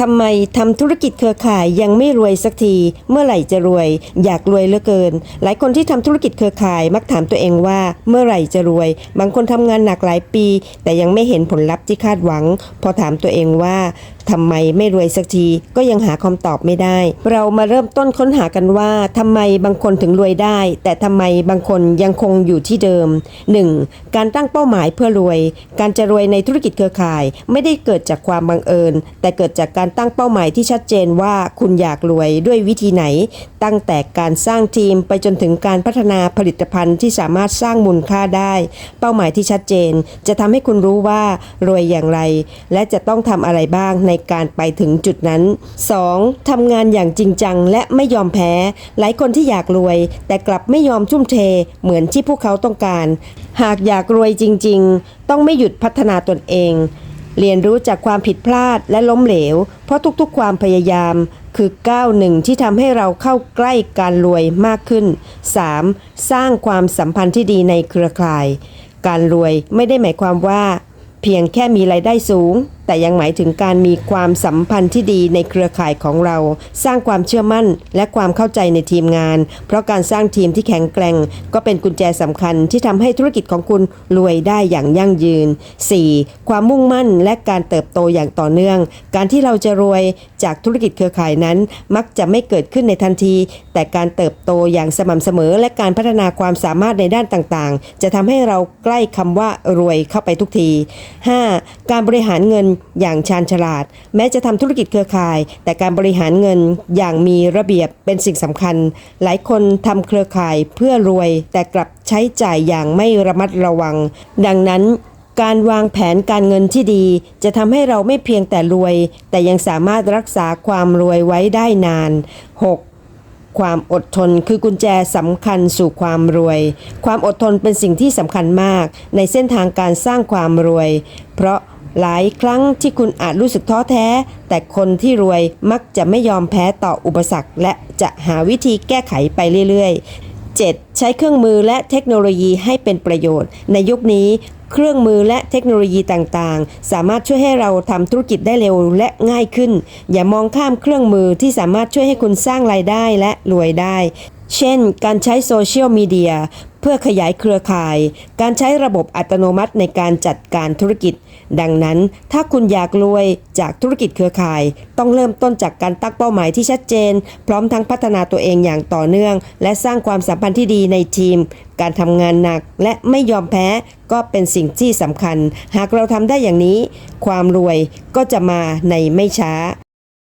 ทำไมทำธุรกิจเครือข่ายยังไม่รวยสักที เมื่อไหร่จะรวย อยากรวยเหลือเกิน หลายคนที่ทำธุรกิจเครือข่ายมักถามตัวเองว่า เมื่อไหร่จะรวย บางคนทำงานหนักหลายปี แต่ยังไม่เห็นผลลัพธ์ที่คาดหวัง พอถามตัวเองว่าทำไมไม่รวยสักทีก็ยังหาคำตอบไม่ได้ เรามาเริ่มต้นค้นหากันว่าทำไมบางคนถึงรวยได้ แต่ทำไมบางคนยังคงอยู่ที่เดิม 1. การตั้งเป้าหมายเพื่อรวย การจะรวยในธุรกิจเครือข่าย ไม่ได้เกิดจากความบังเอิญ แต่เกิดจากการการตั้งเป้าหมายที่ชัดเจนว่าคุณอยากรวยด้วยวิธีไหน ตั้งแต่การสร้างทีมไปจนถึงการพัฒนาผลิตภัณฑ์ที่สามารถสร้างมูลค่าได้ เป้าหมายที่ชัดเจน จะทำให้คุณรู้ว่ารวยอย่างไร และจะต้องทำอะไรบ้างในการไปถึงจุดนั้น 2. ทำงานอย่างจริงจังและไม่ยอมแพ้ หลายคนที่อยากรวย แต่กลับไม่ยอมทุ่มเทเหมือนที่พวกเขาต้องการ หากอยากรวยจริง ๆ ต้องไม่หยุดพัฒนาตนเอง เรียนรู้จากความผิดพลาดและล้มเหลว เพราะทุกๆ ความพยายาม คือก้าวหนึ่งที่ทำให้เราเข้าใกล้การรวยมากขึ้น 3. สร้างความสัมพันธ์ที่ดีในเครือข่าย การรวยไม่ได้หมายความว่า เพียงแค่มีรายได้สูงแต่ยังหมายถึงการมีความสัมพันธ์ที่ดีในเครือข่ายของเรา สร้างความเชื่อมั่นและความเข้าใจในทีมงาน เพราะการสร้างทีมที่แข็งแกร่ง ก็เป็นกุญแจสำคัญที่ทำให้ธุรกิจของคุณรวยได้อย่างยั่งยืน 4. ความมุ่งมั่นและการเติบโตอย่างต่อเนื่อง การที่เราจะรวยจากธุรกิจเครือข่ายนั้น มักจะไม่เกิดขึ้นในทันที แต่การเติบโตอย่างสม่ำเสมอ และการพัฒนาความสามารถในด้านต่างๆ จะทำให้เราใกล้คำว่ารวยเข้าไปทุกที 5. การบริหารเงินอย่างชาญฉลาด แม้จะทำธุรกิจเครือข่าย แต่การบริหารเงินอย่างมีระเบียบเป็นสิ่งสำคัญ หลายคนทำเครือข่ายเพื่อรวย แต่กลับใช้จ่ายอย่างไม่ระมัดระวัง ดังนั้นการวางแผนการเงินที่ดี จะทำให้เราไม่เพียงแต่รวย แต่ยังสามารถรักษาความรวยไว้ได้นาน 6. ความอดทนคือกุญแจสำคัญสู่ความรวย ความอดทนเป็นสิ่งที่สำคัญมาก ในเส้นทางการสร้างความรวย เพราะ หลายครั้งที่คุณอาจรู้สึกท้อแท้ แต่คนที่รวยมักจะไม่ยอมแพ้ต่ออุปสรรค และจะหาวิธีแก้ไขไปเรื่อย ๆ 7. ใช้เครื่องมือและเทคโนโลยีให้เป็นประโยชน์ ในยุคนี้เครื่องมือและเทคโนโลยีต่างๆ สามารถช่วยให้เราทำธุรกิจได้เร็วและง่ายขึ้น อย่ามองข้ามเครื่องมือที่สามารถช่วยให้คุณสร้างรายได้และรวยได้ เช่น การใช้โซเชียลมีเดีย เพื่อขยายเครือข่าย การใช้ระบบอัตโนมัติในการจัดการธุรกิจ ดังนั้นถ้าคุณอยากรวยจากธุรกิจเครือข่าย ต้องเริ่มต้นจากการตั้งเป้าหมายที่ชัดเจน พร้อมทั้งพัฒนาตัวเองอย่างต่อเนื่อง และสร้างความสัมพันธ์ที่ดีในทีม การทำงานหนักและไม่ยอมแพ้ก็เป็นสิ่งที่สำคัญ หากเราทำได้อย่างนี้ ความรวยก็จะมาในไม่ช้า